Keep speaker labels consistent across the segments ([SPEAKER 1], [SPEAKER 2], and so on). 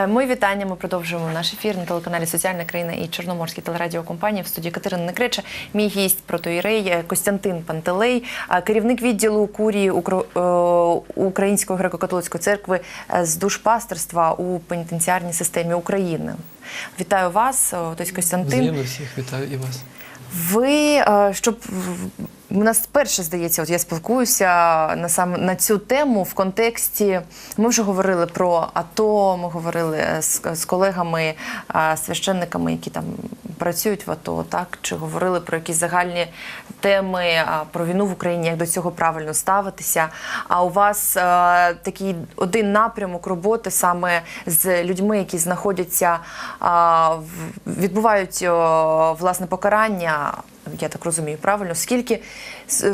[SPEAKER 1] Е, Мої вітання. Ми продовжуємо наш ефір на телеканалі Соціальна країна і Чорноморській телерадіокомпанії в студії Катерина Некреча. Мій гість протоїрей е, Костянтин Пантелей, керівник відділу курії е, Української греко-католицької церкви з душпастерства у пенітенціарній системі України. Вітаю вас, отець Костянтин.
[SPEAKER 2] Взаємно всіх вітаю і вас.
[SPEAKER 1] Ви щоб у нас перше здається, от я спілкуюся на саме на цю тему в контексті. Ми вже говорили про АТО. Ми говорили е, з, з колегами, е, священниками, які там працюють в АТО, так чи говорили про якісь загальні теми е, про війну в Україні, як до цього правильно ставитися. А у вас е, такий один напрямок роботи саме з людьми, які знаходяться, е, в- відбувають е, власне покарання. Я так розумію, правильно? Скільки,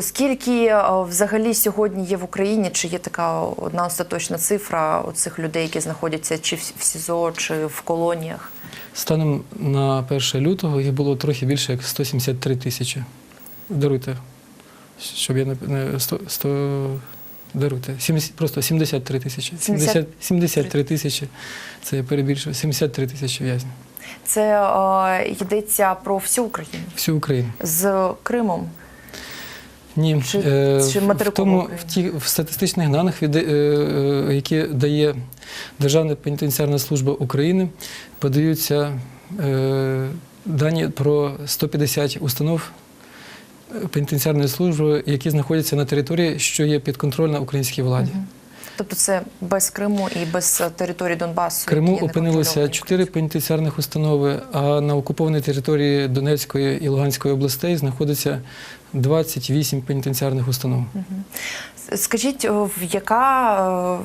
[SPEAKER 1] скільки е, взагалі сьогодні є в Україні? Чи є така одна остаточна цифра цих людей, які знаходяться чи в СІЗО, чи в колоніях?
[SPEAKER 2] Станом на 1 лютого їх було трохи більше як 173 тисячі. Даруйте, щоб я не, не 100, 100 даруйте. 70, просто 73 тисячі. 70, 73 тисячі. Це я перебільшую. 73 тисячі в'язнів.
[SPEAKER 1] Це е, йдеться про всю Україну
[SPEAKER 2] Всю Україну.
[SPEAKER 1] з Кримом.
[SPEAKER 2] Ні,
[SPEAKER 1] Чи-
[SPEAKER 2] е,
[SPEAKER 1] чи
[SPEAKER 2] в- тому в ті в статистичних даних, від, е, е, які дає Державна пенітенціарна служба України, подаються е, дані про 150 установ е, пенітенціарної служби, які знаходяться на території, що є підконтрольна українській владі.
[SPEAKER 1] Тобто це без Криму і без е, території Донбасу.
[SPEAKER 2] В Криму опинилося чотири пенітенціарних установи, а на окупованій території Донецької і Луганської областей знаходиться 28 пенітенціарних установ.
[SPEAKER 1] Скажіть, яка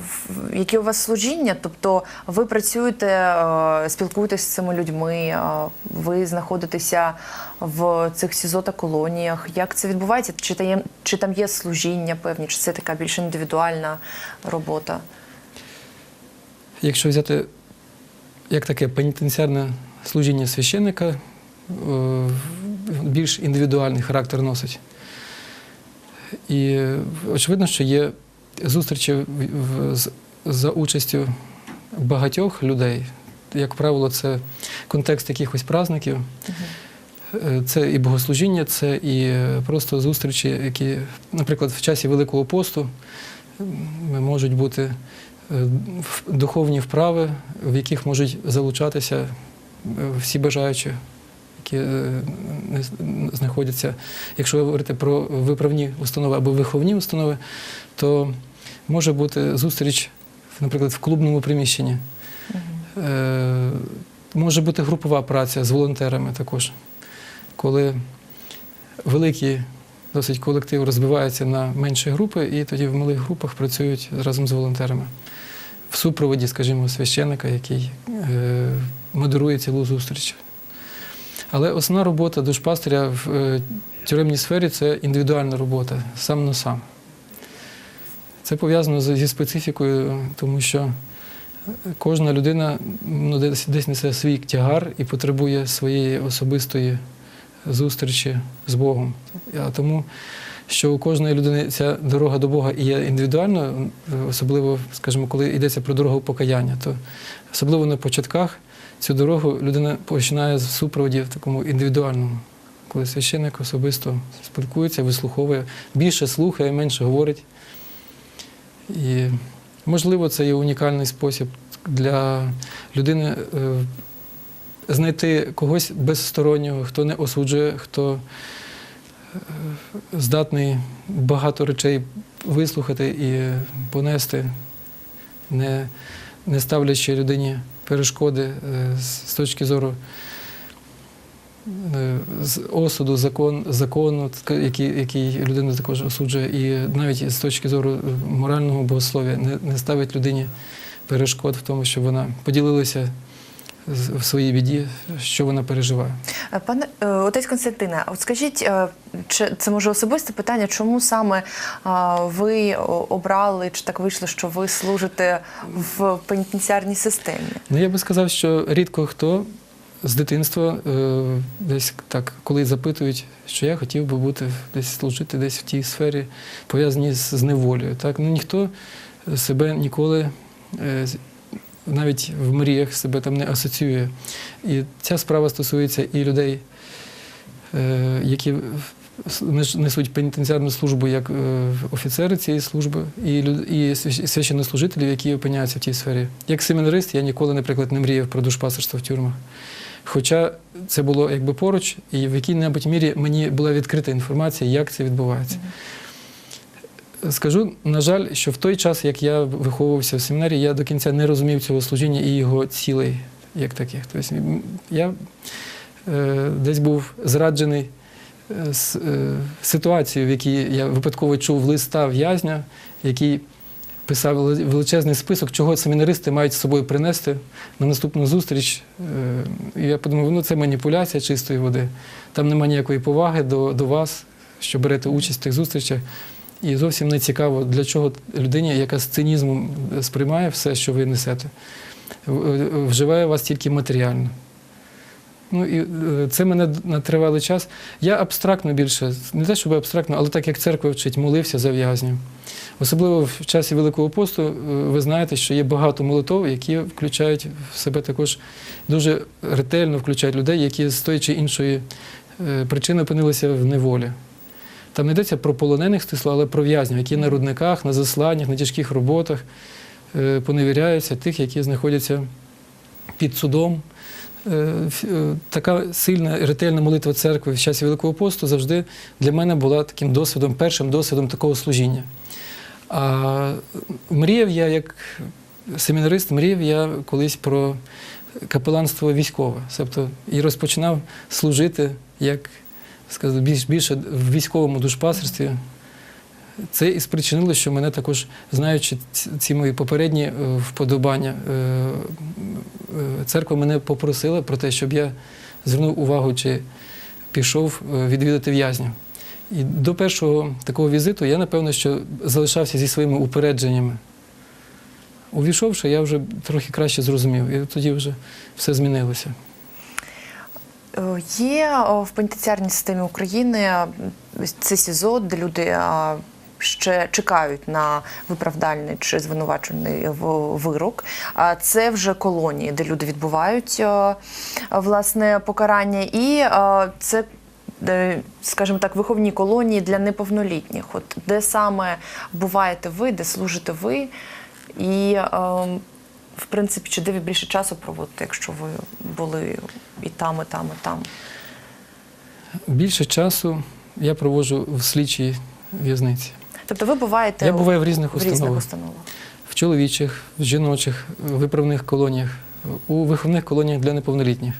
[SPEAKER 1] е, які у вас служіння? Тобто ви працюєте, е, спілкуєтесь з цими людьми, ви знаходитеся в цих СІЗО та колоніях. Як це відбувається? Чи там, є- чи там є служіння певні, чи це така більш індивідуальна робота?
[SPEAKER 2] Якщо взяти як таке пенітенціарне служіння священника, е, більш індивідуальний характер носить. І е, очевидно, що є зустрічі з- за участю багатьох людей. Як правило, це контекст якихось праздників. Е, Це і богослужіння, це і е, просто зустрічі, які, наприклад, в часі Великого посту можуть бути е, духовні вправи, в яких можуть залучатися е, всі бажаючі, які е, знаходяться. Якщо говорити про виправні установи або виховні установи, то може бути зустріч, наприклад, в клубному приміщенні. Е, Може бути групова праця з волонтерами також, коли великий досить колектив розбивається на менші групи, і тоді в малих групах працюють разом з волонтерами. В супроводі, скажімо, священника, який е, модерує цілу зустріч. Але основна робота душпастиря в е, тюремній сфері це індивідуальна робота, сам на сам. Це пов'язано зі специфікою, тому що кожна людина ну, десь, десь несе свій тягар і потребує своєї особистої зустрічі з Богом. А тому, що у кожної людини ця дорога до Бога є індивідуальною, особливо, скажімо, коли йдеться про дорогу покаяння, то особливо на початках цю дорогу людина починає з супроводі в такому індивідуальному, коли священник особисто спілкується, вислуховує, більше слухає, менше говорить. І, можливо, це є унікальний спосіб для людини е, знайти когось безстороннього, хто не осуджує, хто е, здатний багато речей вислухати і понести, не, не ставлячи людині перешкоди е, з точки зору е, з осуду, закон, закону, який, який людина також осуджує, і навіть з точки зору морального богослов'я не, не ставить людині перешкод в тому, щоб вона поділилася в своїй біді, що вона переживає.
[SPEAKER 1] Е, Пане е, отець Константине, от скажіть, е, чи це може особисте питання, чому саме ви обрали чи так вийшло, що ви служите в пенітенціарній системі?
[SPEAKER 2] Ну, я би сказав, що рідко хто з дитинства десь так, коли запитують, що я хотів би бути десь служити десь в тій сфері, пов'язаній з, з неволею. Так? Ну, ніхто себе ніколи навіть в мріях себе там не асоціює. І ця справа стосується і людей, е, які несуть пенітенціарну службу як е, офіцери цієї служби, і, і священнослужителів, які опиняються в тій сфері. Як семінарист, я ніколи, наприклад, не мріяв про душпастерство в тюрмах. Хоча це було якби поруч, і в якій-небудь мірі мені була відкрита інформація, як це відбувається. Скажу, на жаль, що в той час, як я виховувався в семінарі, я до кінця не розумів цього служіння і його цілей як таких. Тобто я е, десь був зраджений е, з е, ситуацією, в якій я випадково чув листа в'язня, який писав величезний список, чого семінаристи мають з собою принести на наступну зустріч. Е, І я подумав, ну це маніпуляція чистої води. Там немає ніякої поваги до, до вас, що берете участь в тих зустрічах. І зовсім не цікаво, для чого людині, яка з цинізмом сприймає все, що ви несете, е, вживає вас тільки матеріально. Ну і е, це мене на тривалий час. Я абстрактно більше, не те, щоб абстрактно, але так як церква вчить, молився за в'язнів. Особливо в часі Великого посту е, ви знаєте, що є багато молитов, які включають в себе також дуже ретельно включають людей, які з тої чи іншої е, причини опинилися в неволі. Там не йдеться про полонених стисло, але про в'язнів, які на рудниках, на засланнях, на тяжких роботах е, поневіряються, тих, які знаходяться під судом. Е, е, Така сильна і ретельна молитва церкви в часі Великого посту завжди для мене була таким досвідом, першим досвідом такого служіння. А мріяв я, як семінарист, мріяв я колись про капеланство військове. Тобто і розпочинав служити як сказати, більш, більше в військовому душпасерстві. Це і спричинило, що мене також, знаючи ці- мої попередні е, вподобання, е, е, церква мене попросила про те, щоб я звернув увагу, чи пішов відвідати в'язнів. І до першого такого візиту я, напевно, що залишався зі своїми упередженнями. Увійшовши, я вже трохи краще зрозумів, і тоді вже все змінилося.
[SPEAKER 1] Е, Є в пенітенціарній системі України це СІЗО, де люди ще чекають на виправдальний чи звинувачений вирок. Це вже колонії, де люди відбувають е, власне покарання, і е, це. е, Скажімо так, виховні колонії для неповнолітніх. От де саме буваєте ви, де служите ви, і е, в принципі, чи де ви більше часу проводите, якщо ви були і там, і там, і там.
[SPEAKER 2] Більше часу я проводжу в слідчій в'язниці.
[SPEAKER 1] Тобто ви буваєте
[SPEAKER 2] Я буваю в різних
[SPEAKER 1] в різних
[SPEAKER 2] установах.
[SPEAKER 1] установах.
[SPEAKER 2] В чоловічих, в жіночих, в виправних колоніях, у виховних колоніях для неповнолітніх.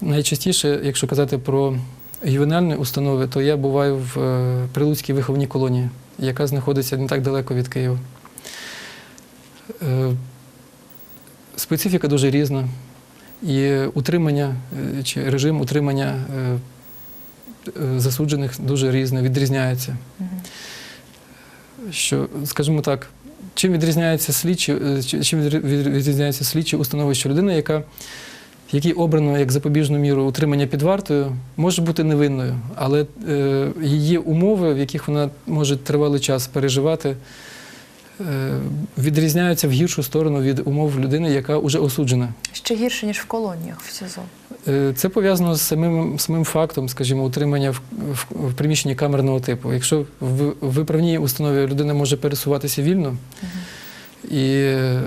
[SPEAKER 2] Найчастіше, якщо казати про ювенальні установи, то я буваю в е, Прилуцькій виховній колонії, яка знаходиться не так далеко від Києва. Е, Специфіка дуже різна. І утримання е, чи режим утримання е, е, засуджених дуже різне, відрізняється. Що, скажімо так, чим відрізняється слідчі, чим відрізняється слідчі установи, що людина, яка якій обрано як запобіжну міру утримання під вартою, може бути невинною, але е, її умови, в яких вона може тривалий час переживати, відрізняються в гіршу сторону від умов людини, яка вже осуджена.
[SPEAKER 1] Ще гірше, ніж в колоніях в СІЗО.
[SPEAKER 2] Е, Це пов'язано з самим, самим фактом, скажімо, утримання в, в, в приміщенні камерного типу. Якщо в, виправній установі людина може пересуватися вільно і е,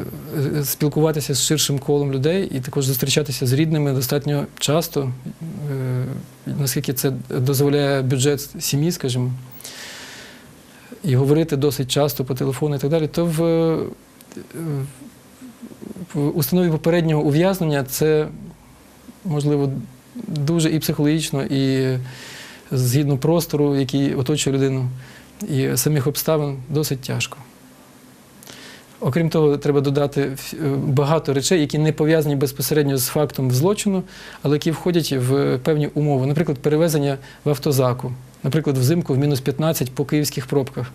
[SPEAKER 2] спілкуватися з ширшим колом людей, і також зустрічатися з рідними достатньо часто, е, наскільки це дозволяє бюджет сім'ї, скажімо, і говорити досить часто по телефону і так далі, то в, е, в установі попереднього ув'язнення це можливо, дуже і психологічно, і згідно простору, який оточує людину, і самих обставин досить тяжко. Окрім того, треба додати е, багато речей, які не пов'язані безпосередньо з фактом злочину, але які входять в певні умови. Наприклад, перевезення в автозаку, наприклад, взимку в мінус 15 по київських пробках.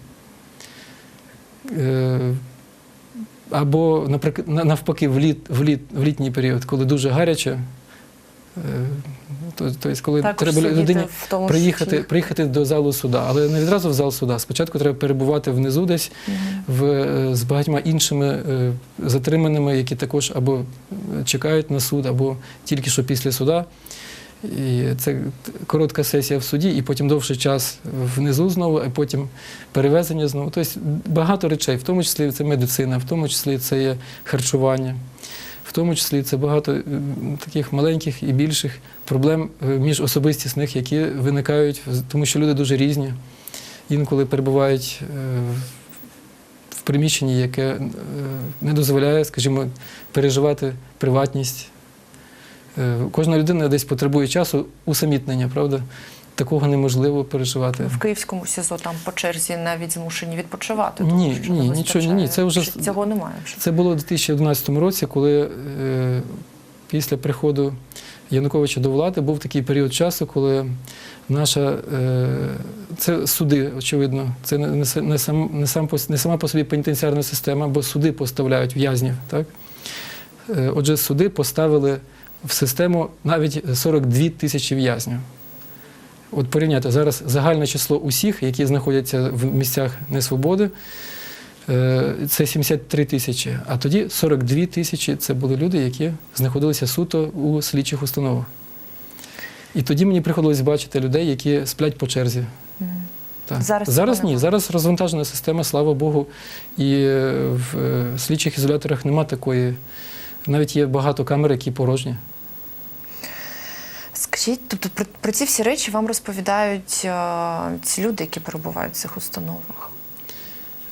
[SPEAKER 2] Е, Або, навпаки, в, літ, в, літ, в літній період, коли дуже гаряче, Тобто, коли
[SPEAKER 1] Також
[SPEAKER 2] треба людині приїхати, приїхати до залу суда, але не відразу в зал суда. Спочатку треба перебувати внизу десь в, е, з багатьма іншими затриманими, які також або чекають на суд, або тільки що після суда. І це коротка сесія в суді, і потім довший час внизу знову, а потім перевезення знову. Тобто багато речей, в тому числі це медицина, в тому числі це є харчування, в тому числі це багато таких маленьких і більших проблем е, міжособистісних, які виникають, тому що люди дуже різні. Інколи перебувають е, в приміщенні, яке е, не дозволяє, скажімо, переживати приватність. Е, Кожна людина десь потребує часу усамітнення, правда? Такого неможливо переживати.
[SPEAKER 1] В Київському СІЗО там по черзі навіть змушені відпочивати.
[SPEAKER 2] Ні,
[SPEAKER 1] що
[SPEAKER 2] ні, нічого, ні, це вже-
[SPEAKER 1] цього немає. вже?
[SPEAKER 2] Це було у 2011 році, коли е, після приходу Януковича до влади був такий період часу, коли наша е, це суди, очевидно, це не, не, сам, не, сам, не сама по собі пенітенціарна система, бо суди поставляють в'язнів. Так? Е, отже, суди поставили в систему навіть 42 тисячі в'язнів. От порівняти зараз загальне число усіх, які знаходяться в місцях несвободи, е, це 73 тисячі. А тоді 42 тисячі це були люди, які знаходилися суто у слідчих установах. І тоді мені приходилось бачити людей, які сплять по черзі. Так.
[SPEAKER 1] Зараз
[SPEAKER 2] зараз ні. Зараз розвантажена система, слава Богу. І е, в е, слідчих ізоляторах нема такої. Навіть є багато камер, які порожні.
[SPEAKER 1] Скажіть, тобто про, про ці всі речі вам розповідають е, ці люди, які перебувають в цих установах?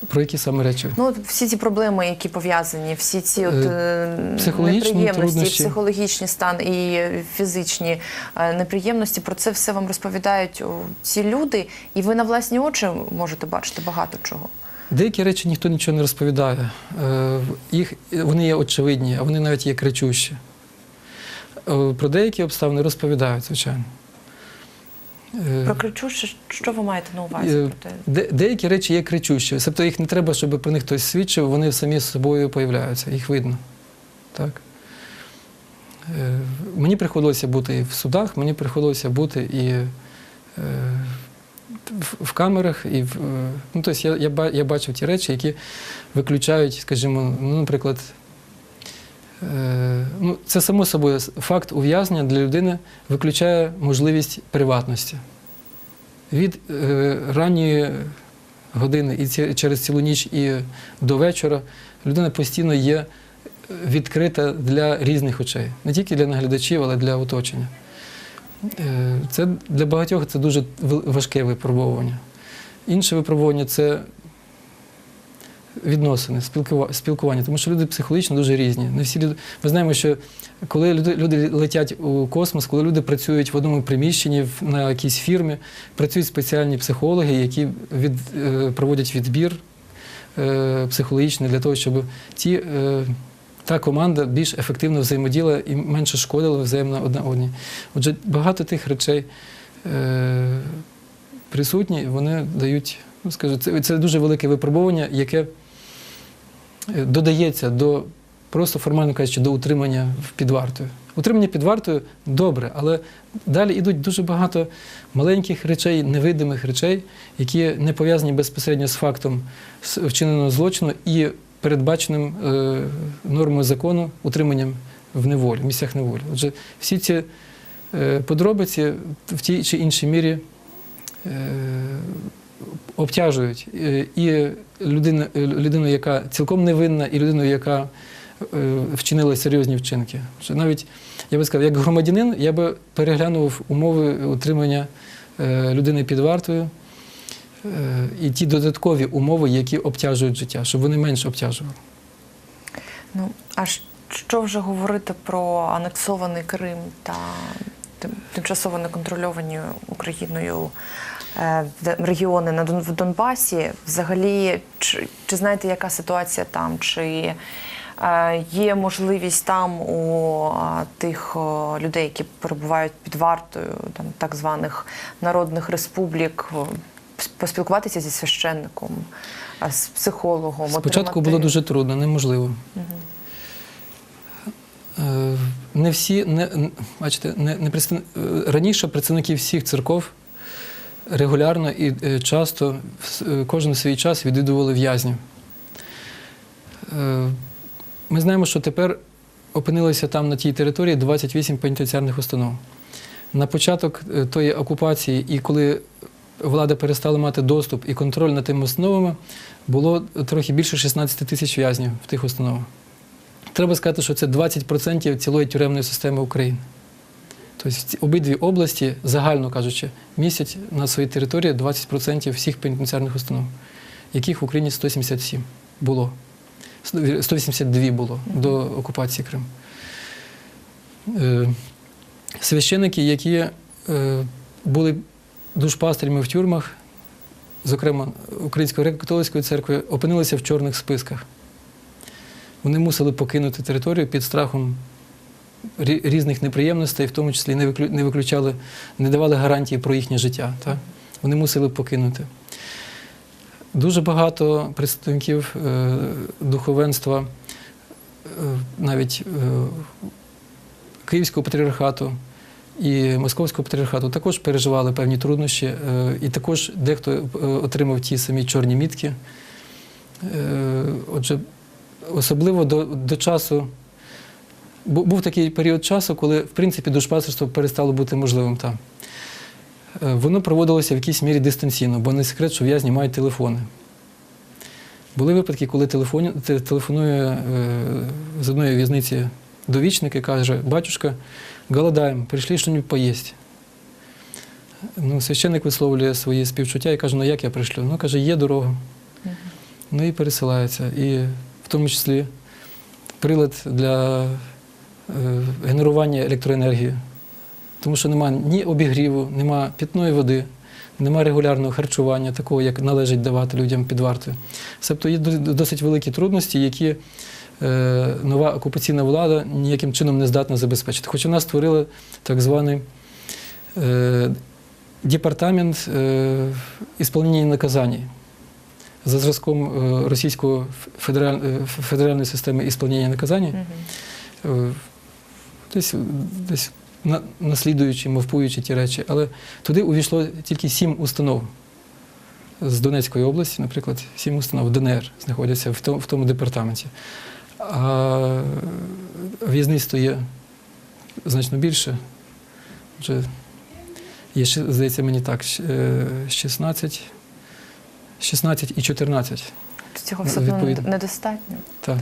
[SPEAKER 2] Про які саме речі?
[SPEAKER 1] Ну, всі ці проблеми, які пов'язані, всі ці от, е,
[SPEAKER 2] психологічні
[SPEAKER 1] неприємності,
[SPEAKER 2] труднощі.
[SPEAKER 1] психологічний стан і фізичні е, неприємності, про це все вам розповідають ці люди, і ви на власні очі можете бачити багато чого.
[SPEAKER 2] Деякі речі ніхто нічого не розповідає. Е, Їх, вони є очевидні, а вони навіть є кричущі. Е, Про деякі обставини розповідають, звичайно. Е,
[SPEAKER 1] Про кричуще, що ви маєте на увазі?
[SPEAKER 2] Де- Деякі речі є кричущі. Тобто їх не треба, щоб про них хтось свідчив, вони самі з собою появляються, їх видно. Так? Мені приходилося бути і в судах, мені приходилося бути і в- камерах, і в, ну, тобто я, я, я бачив ті речі, які виключають, скажімо, ну, наприклад, е, ну, це само собою факт ув'язнення для людини виключає можливість приватності. Від е, ранньої години і ці- через цілу ніч і до вечора людина постійно є відкрита для різних очей, не тільки для наглядачів, але й для оточення. Е, Це для багатьох це дуже важке випробовування. Інше випробування це відносини, спілкування, тому що люди психологічно дуже різні. Не всі люди. Ми знаємо, що коли люди, люди летять у космос, коли люди працюють в одному приміщенні на якійсь фірмі, працюють спеціальні психологи, які від, е, проводять відбір е, психологічний для того, щоб ті. Та команда більш ефективно взаємодіяла і менше шкодила взаємно одна одній. Отже, багато тих речей е, присутні, вони дають, ну скажу, це, це дуже велике випробування, яке е, додається до просто формально кажучи, до утримання під вартою. Утримання під вартою добре, але далі йдуть дуже багато маленьких речей, невидимих речей, які не пов'язані безпосередньо з фактом вчиненого злочину і передбаченим е, нормою закону утриманням в неволі, в місцях неволі. Отже, всі ці е, подробиці в тій чи іншій мірі е, обтяжують і людину, людину, яка цілком невинна, і людину, яка вчинила серйозні вчинки. Навіть я би сказав, як громадянин, я би переглянув умови утримання людини під вартою і ті додаткові умови, які обтяжують життя, щоб вони менше обтяжували.
[SPEAKER 1] Ну, а що вже говорити про анексований Крим та тим- тимчасово неконтрольовані Україною е, регіони на в Донбасі? Взагалі, чи, чи знаєте, яка ситуація там? Чи е, є можливість там у тих людей, які перебувають під вартою там так званих народних республік, поспілкуватися зі священником, з психологом?
[SPEAKER 2] Спочатку
[SPEAKER 1] отримати-
[SPEAKER 2] було дуже трудно, неможливо. Е, не всі, не, бачите, не, не представ- е, раніше представники всіх церков регулярно і е, часто кожен свій час відвідували в'язнів. Ми знаємо, що тепер опинилося там на тій території 28 пенітенціарних установ. На початок тої окупації, і коли влада перестала мати доступ і контроль над тими установами, було трохи більше 16 тисяч в'язнів в тих установах. Треба сказати, що це 20% цілої тюремної системи України. Тобто обидві області, загально кажучи, містять на своїй території 20% всіх пенітенціарних установ, яких в Україні 177 було. 182 було до окупації Криму. Е, Священики, які е, були душпастерями в тюрмах, зокрема Української греко-католицької церкви, опинилися в чорних списках. Вони мусили покинути територію під страхом різних неприємностей, в тому числі не виключали, не давали гарантії про їхнє життя. Так? Вони мусили покинути. Дуже багато представників е, духовенства, е, навіть е, Київського патріархату і Московського патріархату також переживали певні труднощі, е, і також дехто е, отримав ті самі чорні мітки. Е, Отже, особливо до, до часу. Був такий період часу, коли, в принципі, душпастерство перестало бути можливим там. Воно проводилося в якійсь мірі дистанційно, бо не секрет, що в'язні мають телефони. Були випадки, коли телефонує е, з одної в'язниці довічник і каже, батюшка, голодаємо, прийшли щось поїсти. Ну, священник висловлює свої співчуття і каже, ну як я прийшлю? Ну, каже, є дорога. Ну і пересилається. І в тому числі прилад для е, генерування електроенергії. Тому що немає ні обігріву, немає питної води, немає регулярного харчування, такого, як належить давати людям під вартою. Тобто є досить великі трудності, які нова окупаційна влада ніяким чином не здатна забезпечити. Хоч вона створила так званий е, департамент е, ісполнення наказань за зразком е, е, федеральної системи ісполнення наказань, е, десь, десь на, наслідуючи, мовпуючи ті речі. Але туди увійшло тільки сім установ з Донецької області, наприклад, сім установ ДНР знаходяться в тому, в тому департаменті. А в'язництво є значно більше. Вже є, здається, мені так, е, 16, 16 і 14.
[SPEAKER 1] Цього все одно недостатньо.
[SPEAKER 2] Так.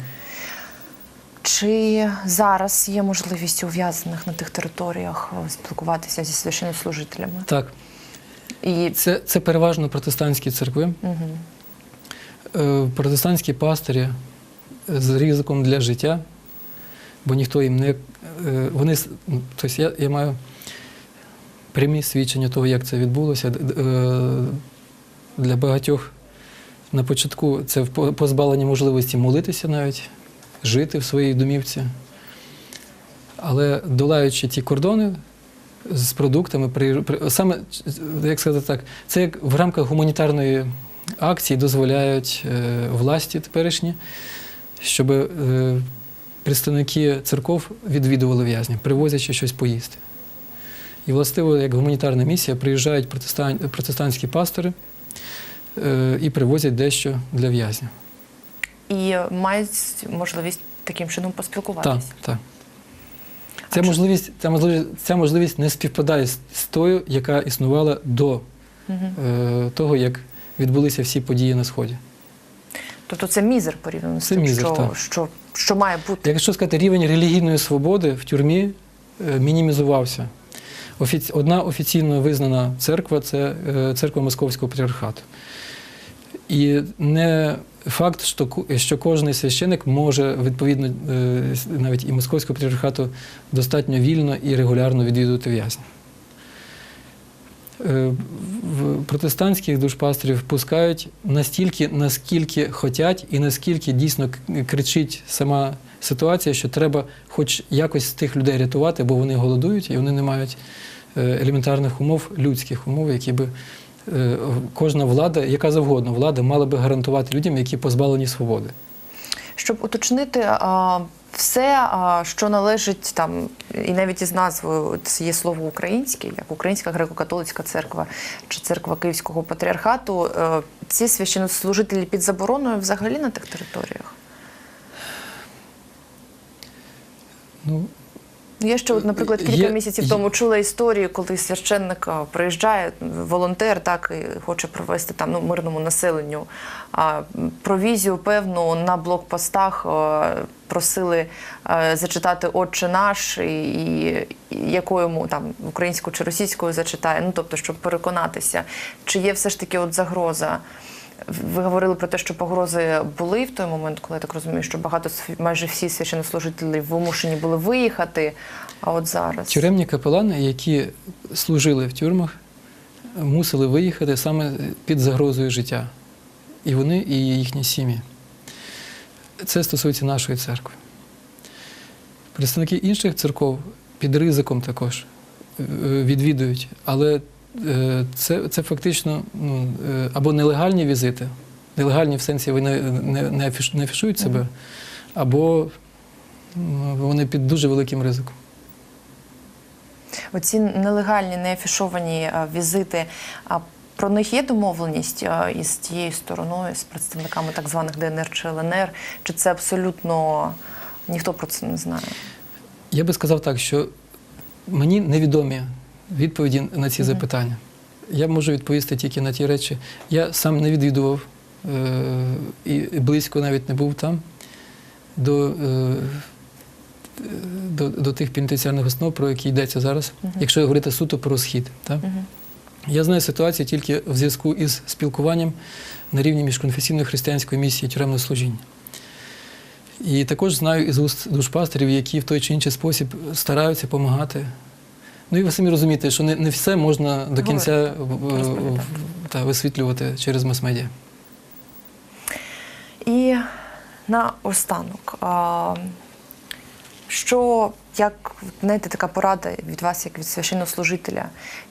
[SPEAKER 1] Чи зараз є можливість ув'язнених на тих територіях е, спілкуватися зі священнослужителями?
[SPEAKER 2] так.
[SPEAKER 1] І
[SPEAKER 2] Це, це переважно протестантські церкви.
[SPEAKER 1] угу.
[SPEAKER 2] Е, Протестантські пастирі з ризиком для життя, бо ніхто їм не. е, Вони, ну, тобто я, я маю прямі свідчення того, як це відбулося. Е, Для багатьох на початку це позбавлення можливості молитися навіть, жити в своїй домівці. Але долаючи ті кордони з продуктами, саме, як сказати так, це як в рамках гуманітарної акції дозволяють е, власті теперішні, щоб е, представники церков відвідували в'язнів, привозячи щось поїсти. І властиво, як гуманітарна місія, приїжджають протестан, протестантські пастори е, і привозять дещо для в'язня.
[SPEAKER 1] і мають можливість таким чином поспілкуватися.
[SPEAKER 2] так.
[SPEAKER 1] А
[SPEAKER 2] Ця
[SPEAKER 1] чи-
[SPEAKER 2] можливість, ця, можливість, ця можливість не співпадає з, з тою, яка існувала до
[SPEAKER 1] Мгм.
[SPEAKER 2] е, того, як відбулися всі події на Сході.
[SPEAKER 1] Тобто це мізер порівняно з тим,
[SPEAKER 2] мізер,
[SPEAKER 1] що,
[SPEAKER 2] так.
[SPEAKER 1] що, що має бути.
[SPEAKER 2] Якщо сказати, рівень релігійної свободи в тюрмі е, мінімізувався. Офіці... Одна офіційно визнана церква це е, церква Московського патріархату. І не факт, що, що кожен священик може, відповідно, е, навіть і Московського патріархату, достатньо вільно і регулярно відвідувати в'язнів. Е, протестантських душпастерів пускають настільки, наскільки хотять, і наскільки дійсно кричить сама ситуація, що треба хоч якось тих людей рятувати, бо вони голодують і вони не мають е, елементарних умов, людських умов, які би е, кожна влада, яка завгодно влада, мала би гарантувати людям, які позбавлені свободи.
[SPEAKER 1] Щоб уточнити, все, що належить там, і навіть із назвою це є слово українське, як Українська греко-католицька церква чи церква Київського патріархату, е, ці священнослужителі під забороною взагалі на тих територіях.
[SPEAKER 2] Ну,
[SPEAKER 1] Я ще, от, наприклад, кілька
[SPEAKER 2] Є-
[SPEAKER 1] місяців
[SPEAKER 2] є-
[SPEAKER 1] тому чула історію, коли священник приїжджає, волонтер, так і хоче провести там ну, мирному населенню а, провізію певну на блокпостах. а, Просили зачитати Отче наш, і, якою там українською чи російською зачитає. Ну тобто, щоб переконатися, чи є все ж таки от загроза. Ви говорили про те, що погрози були в той момент, коли я так розумію, що багато майже всі священнослужителі вимушені були виїхати. А от зараз
[SPEAKER 2] Тюремні капелани, які служили в тюрмах, мусили виїхати саме під загрозою життя. І вони, і їхні сім'ї. Це стосується нашої церкви. Представники інших церков під ризиком також е, відвідують, але е, це, це фактично ну, е, або нелегальні візити, нелегальні в сенсі вони не, не, афіш- не афішують себе, або вони під дуже великим ризиком.
[SPEAKER 1] оці нелегальні, неафішовані візити. Про них є домовленість а, із тією стороною, з представниками так званих ДНР чи ЛНР? Чи це абсолютно ніхто про це не знає?
[SPEAKER 2] Я би сказав так, що мені невідомі відповіді на ці
[SPEAKER 1] Мгм.
[SPEAKER 2] запитання. Я можу відповісти тільки на ті речі. Я сам не відвідував е- і близько навіть не був там до, е- до, до тих пенітенціарних основ, про які йдеться зараз,
[SPEAKER 1] Мгм.
[SPEAKER 2] якщо говорити суто про схід. Так?
[SPEAKER 1] Мгм.
[SPEAKER 2] Я знаю ситуацію тільки в зв'язку із спілкуванням на рівні міжконфесійної християнської місії тюремного служіння. І також знаю із уст душпастерів, які в той чи інший спосіб стараються допомагати. Ну і ви самі розумієте, що не, не все можна до кінця
[SPEAKER 1] розповідати.
[SPEAKER 2] та, висвітлювати через мас-медіа.
[SPEAKER 1] І на останок, що як знаєте, така порада від вас, як від священнослужителя,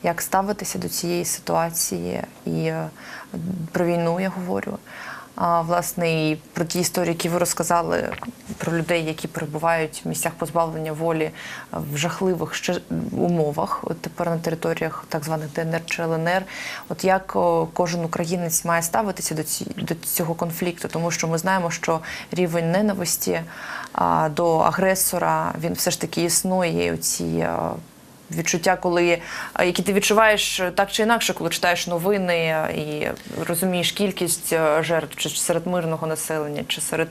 [SPEAKER 1] як ставитися до цієї ситуації і е, про війну я говорю. А, власне, і про ті історії, які ви розказали про людей, які перебувають в місцях позбавлення волі в жахливих ще умовах, от тепер на територіях так званих ДНР чи ЛНР. От як кожен українець має ставитися до, ці, до цього конфлікту, тому що ми знаємо, що рівень ненависті до агресора він все ж таки існує. І Оці відчуття, коли які ти відчуваєш е, так чи інакше, коли читаєш новини е, і розумієш кількість е, жертв чи серед мирного населення, чи серед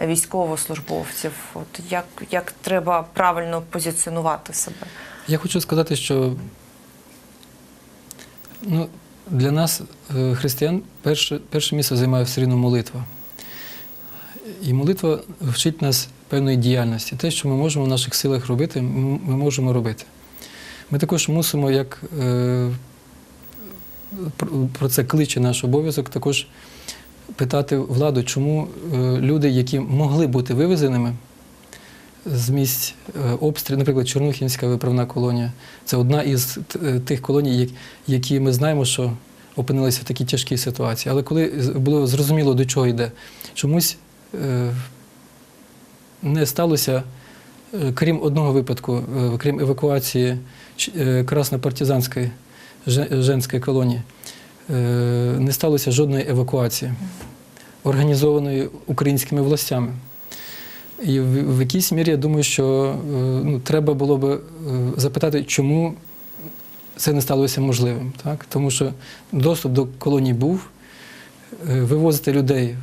[SPEAKER 1] е, військовослужбовців. От як, як треба правильно позиціонувати себе?
[SPEAKER 2] Я хочу сказати, що ну, для нас, е, християн, перше, перше місце займає все рівно молитва. І молитва вчить нас певної діяльності. Те, що ми можемо в наших силах робити, ми можемо робити. Ми також мусимо, як е, про- це кличе наш обов'язок, також питати владу, чому е, люди, які могли бути вивезеними, з місць е, обстрілів, наприклад, Чорнухінська виправна колонія. Це одна із тих колоній, які ми знаємо, що опинилися в такій тяжкій ситуації. Але коли було зрозуміло, до чого йде, чомусь не сталося, е, крім одного випадку, е, крім евакуації е, Краснопартизанської женської колонії, не сталося жодної евакуації, організованої українськими властями. І в, якійсь мірі я думаю, що ну, треба було е, запитати, чому це не сталося можливим. Так? Тому що доступ до колоній був, вивозити людей,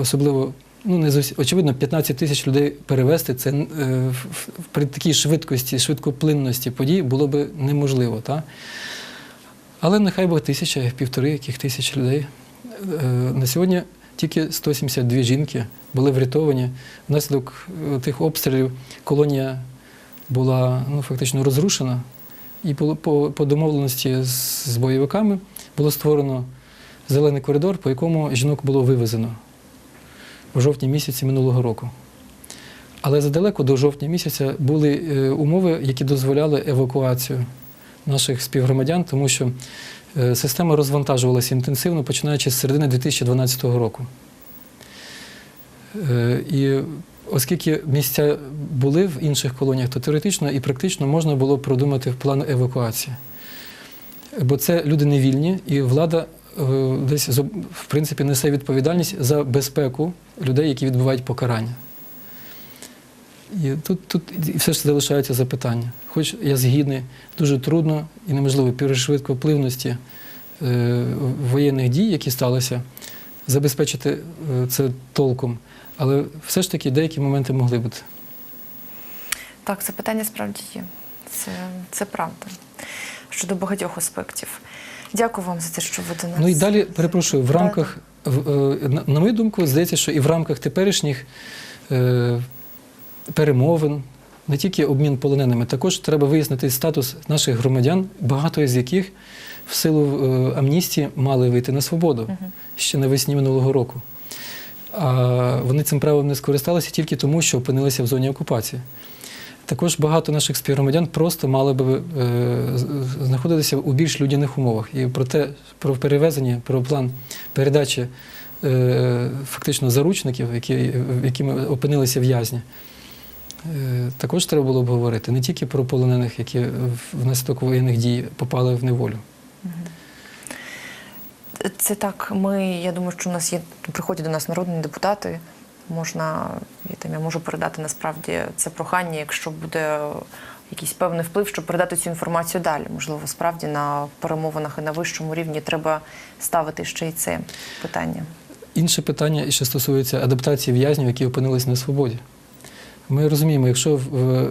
[SPEAKER 2] особливо, ну не зовсім, очевидно, 15 тисяч людей перевезти це е, при такій швидкості, швидкоплинності подій було би неможливо. Так? Але нехай би тисяча, півтори яких тисяч людей. Е, На сьогодні тільки 172 жінки були врятовані. Внаслідок е, тих обстрілів колонія була ну, фактично розрушена. І по, по, по домовленості з, з бойовиками було створено зелений коридор, по якому жінок було вивезено в жовтні місяці минулого року. Але задалеко до жовтня місяця були е, умови, які дозволяли евакуацію наших співгромадян, тому що е, система розвантажувалася інтенсивно, починаючи з середини 2012 року. Е, І оскільки місця були в інших колоніях, то теоретично і практично можна було продумати план евакуації. Бо це люди невільні, і влада десь в принципі несе відповідальність за безпеку людей, які відбувають покарання. І тут, тут все ж залишаються запитання. Хоч я згідний, дуже трудно і неможливо при швидкопливності е, воєнних дій, які сталися, забезпечити е, це толком. Але все ж таки деякі моменти могли бути.
[SPEAKER 1] Так, це питання справді є. Це, це правда. Щодо багатьох аспектів. Дякую вам за те, що ви до нас.
[SPEAKER 2] Ну і далі, перепрошую, в рамках, е, на- на мою думку, здається, що і в рамках теперішніх е, перемовин, не тільки обмін полоненими, також треба вияснити статус наших громадян, багато з яких в силу е, амністії мали вийти на свободу ще навесні минулого року. А вони цим правом не скористалися тільки тому, що опинилися в зоні окупації. Також багато наших співгромадян просто мали би е, знаходитися у більш людяних умовах. І про те, про перевезення, про план передачі е, фактично заручників, які, якими опинилися в'язні. Е, також треба було б говорити не тільки про полонених, які внаслідок воєнних дій попали в неволю.
[SPEAKER 1] Це так. Ми, я думаю, що у нас є приходять до нас народні депутати. Можна, я там я можу передати насправді це прохання, якщо буде якийсь певний вплив, щоб передати цю інформацію далі. Можливо, справді на перемовинах і на вищому рівні треба ставити ще й це питання.
[SPEAKER 2] Інше питання ще стосується адаптації в'язнів, які опинились на свободі. Ми розуміємо, якщо в,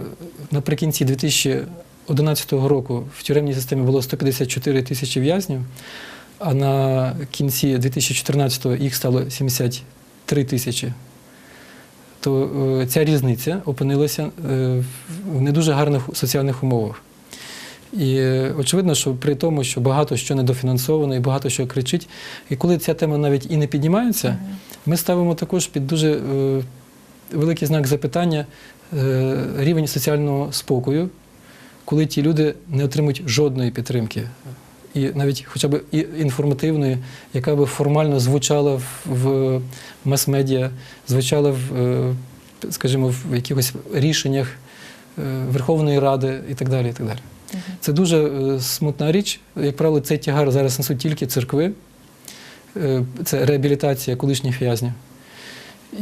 [SPEAKER 2] наприкінці 2011 року в тюремній системі було 154 тисячі в'язнів, а на кінці 2014 їх стало 73 тисячі, то е, ця різниця опинилася е, в не дуже гарних соціальних умовах. І е, очевидно, що при тому, що багато що недофінансовано і багато що кричить, і коли ця тема навіть і не піднімається, ми ставимо також під дуже великий знак запитання рівень соціального спокою, коли ті люди не отримують жодної підтримки. І навіть хоча б і інформативної, яка би формально звучала в, в мас-медіа, звучала в, е, скажімо, в якихось рішеннях е, Верховної Ради і так далі. І так далі. Це дуже е, смутна річ. Як правило, цей тягар зараз несуть тільки церкви, це реабілітація колишніх в'язнів.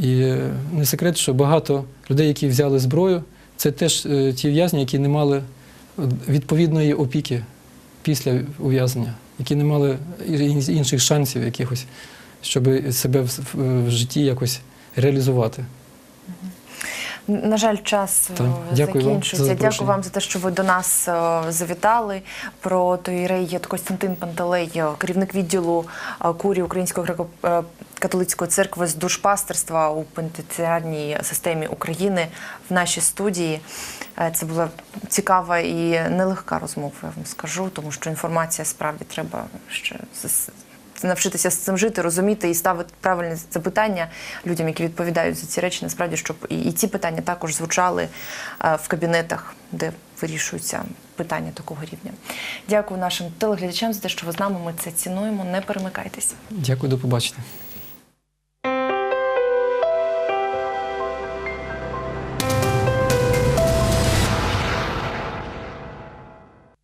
[SPEAKER 2] І не секрет, що багато людей, які взяли зброю, це теж ті в'язні, які не мали відповідної опіки після ув'язнення, які не мали інших шансів якихось, щоб себе в, житті якось реалізувати.
[SPEAKER 1] На жаль, час
[SPEAKER 2] Так.
[SPEAKER 1] е,
[SPEAKER 2] вам
[SPEAKER 1] закінчується.
[SPEAKER 2] за.
[SPEAKER 1] Дякую вам за те, що ви до нас е, завітали. Про той Тоїрей Костянтин Пантелей, е, керівник відділу курії Української греко-католицької церкви з душпастерства у пенітенціарній системі України в нашій студії. Це була цікава і нелегка розмова, я вам скажу, тому що інформація справді треба ще навчитися з цим жити, розуміти і ставити правильні запитання людям, які відповідають за ці речі, насправді, щоб і, і ці питання також звучали е, в кабінетах, де вирішуються питання такого рівня. Дякую нашим телеглядачам за те, що ви з нами. Ми це цінуємо. Не перемикайтесь.
[SPEAKER 2] Дякую, до побачення.